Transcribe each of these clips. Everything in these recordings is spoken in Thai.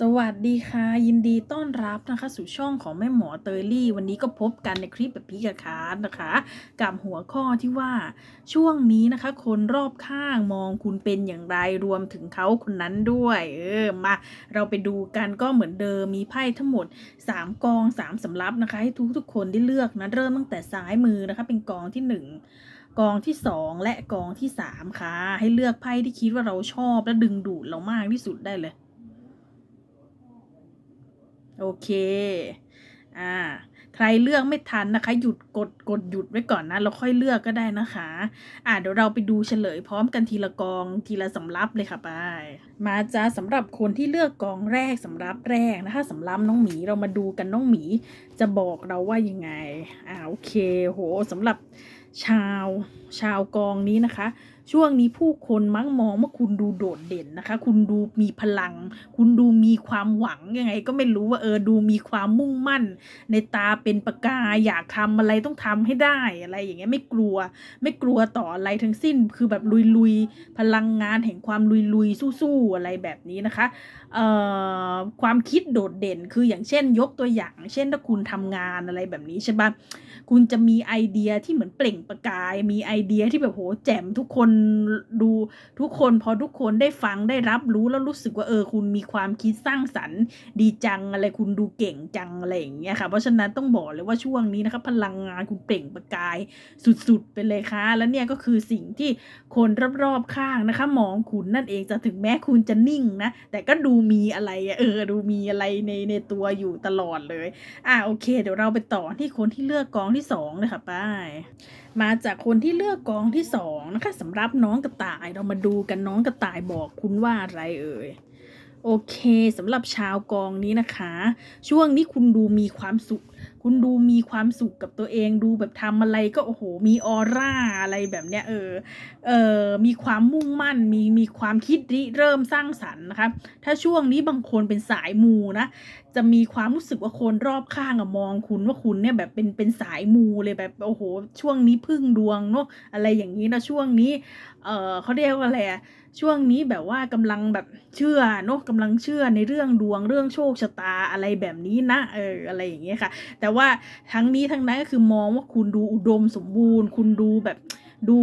สวัสดีค่ะ ยินดีต้อนรับนะคะ สู่ช่องของแม่หมอเตยลี่ วันนี้ก็พบกันในคลิปแบบพีกบคาร์ดนะคะ กับหัวข้อที่ว่าช่วงนี้นะคะ คนรอบข้างมองคุณเป็นอย่างไรรวมถึงเขาคนนั้นด้วย เออมาเราไปดูกันก็เหมือนเดิมมีไพ่ทั้งหมด 3 กอง 3 สำรับนะคะ ให้ทุกทุกๆคนได้เลือกนะเริ่มตั้งแต่ซ้ายมือนะคะ เป็นกองที่ 1กองที่ 2 และกองที่ 3 ค่ะ ให้เลือกไพ่ที่คิดว่าเราชอบและดึงดูดเรามากที่สุดได้เลย โอเค อ่า ใครเลือกไม่ทันนะคะ หยุดกดกดหยุดไว้ก่อนนะ เราค่อยเลือกก็ได้นะคะ อ่าเดี๋ยวเราไปดูเฉลยพร้อมกันทีละกองทีละสำรับเลยค่ะไป มาจ้าสำหรับคนที่เลือกกองแรกสำรับแรกนะคะสำรับน้องหมีเรามาดูกันน้องหมี จะบอกเราว่ายังไง อ่าโอเค โหสำหรับชาวชาวกองนี้นะคะช่วงนี้ผู้คนมักมองว่าคุณดูโดดเด่นนะคะ คุณดูมีพลัง คุณดูมีความหวังยังไง ก็ไม่รู้ว่าเออดูมีความมุ่งมั่น ในตาเป็นประกายอยากทำอะไรต้องทำให้ได้อะไรอย่างเงี้ยไม่กลัว ไม่กลัวต่ออะไรทั้งสิ้นคือแบบลุยๆพลังงานแห่งความลุยๆสู้ๆอะไรแบบนี้นะคะเอ่อความคิดโดดเด่นคืออย่างเช่น ยกตัวอย่าง เช่นถ้าคุณทำงานอะไรแบบนี้ใช่ปะคุณจะมีไอเดียที่เหมือนเปล่งประกาย มีไอเดียที่แบบโหแจ่มทุกคนดูทุกคนพอทุกคนได้ฟังได้รับรู้แล้วรู้สึกว่าเออคุณมีความคิดสร้างสรรค์ ดีจังอะไรคุณดูเก่งจังอะไรอย่างเงี้ยค่ะ เพราะฉะนั้นต้องบอกเลยว่าช่วงนี้นะคะพลังงานคุณเปล่งประกายสุดๆไปเลยค่ะ แล้วเนี่ยก็คือสิ่งที่คนรอบๆข้างนะคะ มองคุณนั่นเองจะถึงแม้คุณจะนิ่งนะ แต่ก็ดูมีอะไรเออดูมีอะไรในในตัวอยู่ตลอดเลย อะโอเค เดี๋ยวเราไปต่อที่คนที่เลือกกองที่สองเลยค่ะไป้ายมาจากคนที่เลือกกองที่สองนะคะสำหรับน้องกระต่ายเรามาดูกันน้องกระต่ายบอกคุณว่าอะไรเอ่ยโอเคสำหรับชาวกองนี้นะคะ ช่วงนี้คุณดูมีความสุข คุณดูมีความสุขกับตัวเองดูแบบทำอะไรก็โอ้โห มีออร่าอะไรแบบเนี้ยเออเออมีความมุ่งมั่น มีมีความคิดริเริ่มสร้างสรรค์นะคะถ้าช่วงนี้บางคนเป็นสายมูนะจะมีความรู้สึกว่าคนรอบข้างอะมองคุณว่าคุณเนี่ยแบบเป็นเป็นสายมูเลยแบบโอ้โห ช่วงนี้พึ่งดวงเนาะอะไรอย่างนี้นะช่วงนี้เออเขาเรียกว่าอะไรอะช่วงนี้แบบว่ากำลังแบบเชื่อเนาะกำลังเชื่อในเรื่องดวงเรื่องโชคชะตาอะไรแบบนี้นะเอออะไรอย่างเงี้ยค่ะ แต่ว่าทั้งนี้ทั้งนั้นก็คือมองว่าคุณดูอุดมสมบูรณ์ คุณดูแบบดู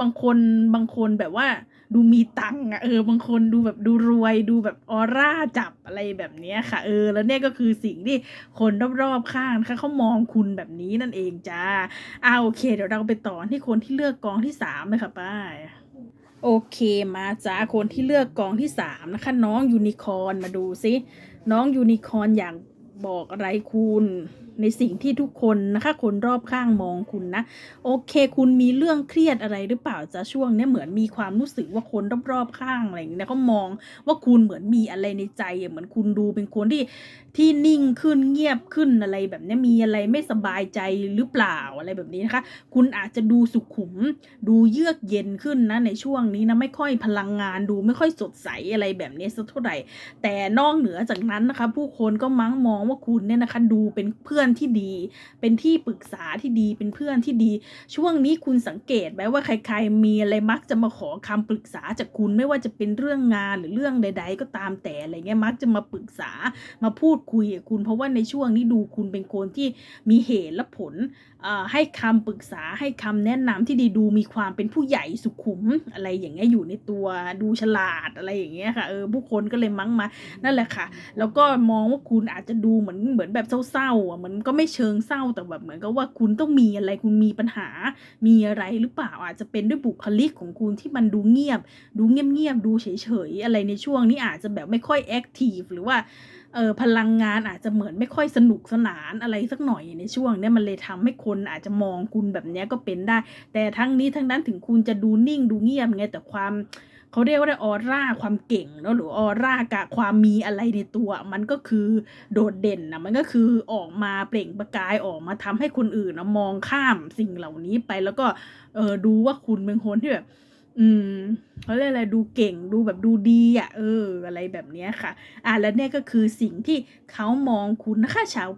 บางคนบางคนแบบว่า ดูมีตังค์อะเออบางคนดูแบบดูรวยดูแบบออร่าจับอะไรแบบเนี้ยค่ะ เออ แล้วเนี่ยก็คือสิ่งที่คนรอบๆข้างนะคะเขามองคุณแบบนี้นั่นเองจ้าอ่าโอเค เดี๋ยวเราไปต่อที่คนที่เลือกกองที่สามเลยค่ะป้ายโอเคมาจ้าคนที่เลือกกองที่สามนะคะ น้องยูนิคอร์นมาดูซิน้องยูนิคอร์นอยากบอกอะไรคุณ ในสิ่งที่ทุกคนนะคะคนรอบข้างมองคุณนะ โอเค คุณมีเรื่องเครียดอะไรหรือเปล่าจะช่วงนี้เหมือนมีความรู้สึกว่าคนรอบๆข้างอะไรอย่างเงี้ยเขามองว่าคุณเหมือนมีอะไรในใจเหมือนคุณดูเป็นคนที่ที่นิ่งขึ้นเงียบขึ้นอะไรแบบนี้มีอะไรไม่สบายใจหรือเปล่าอะไรแบบนี้นะคะ คุณอาจจะดูสุขุม ดูเยือกเย็นขึ้นนะในช่วงนี้นะไม่ค่อยพลังงานดูไม่ค่อยสดใสอะไรแบบนี้สักเท่าไหร่ แต่นอกเหนือจากนั้นนะคะ ผู้คนก็มักมองว่าคุณเนี่ยนะคะ ดูเป็นเพื่อนที่ดี เป็นที่ปรึกษาที่ดีเป็นเพื่อนที่ดี ช่วงนี้คุณสังเกตไหมว่าใคร ๆ มีอะไรมักจะมาขอคำปรึกษาจากคุณไม่ว่าจะเป็นเรื่องงานหรือเรื่องใด ๆ ก็ตามแต่อะไรเงี้ยมักจะมาปรึกษามาพูดคุยกับคุณ เพราะว่าในช่วงนี้ดูคุณเป็นคนที่มีเหตุและผลให้คำปรึกษาให้คำแนะนำที่ดีดูมีความเป็นผู้ใหญ่สุขุมอะไรอย่างเงี้ยอยู่ในตัวดูฉลาดอะไรอย่างเงี้ยค่ะเออผู้คนก็เลยมั้งมานั่นแหละค่ะ แล้วก็มองว่าคุณอาจจะดูเหมือนเหมือนแบบเศร้าๆอะเหมือนก็ไม่เชิงเศร้าแต่แบบเหมือนกับว่าคุณต้องมีอะไรคุณมีปัญหา มีอะไรหรือเปล่าอาจจะเป็นด้วยบุคลิกของคุณที่มันดูเงียบ ดูเงียบๆดูเฉยๆอะไรในช่วงนี้อาจจะแบบไม่ค่อยแอคทีฟหรือว่าเออพลังงานอาจจะเหมือนไม่ค่อยสนุกสนานอะไรสักหน่อยในช่วงนี้มันเลยทำให้คนอาจจะมองคุณแบบนี้ก็เป็นได้ แต่ทั้งนี้ทั้งนั้นถึงคุณจะดูนิ่งดูเงียบไงแต่ความ เขาเรียกว่าได้ออร่าความเก่งเนอะหรือออร่ากับความมีอะไรในตัว มันก็คือโดดเด่นนะมันก็คือออกมาเปล่งประกายออกมาทำให้คนอื่นนะมองข้ามสิ่งเหล่านี้ไปแล้วก็เออดูว่าคุณเป็นคนที่แบบอืมเขาเรียกอะไรดูเก่งดูแบบดูดีอะเออ อะไรแบบเนี้ยค่ะ อะแล้วเนี่ยก็คือสิ่งที่เขามองคุณนะคะชาว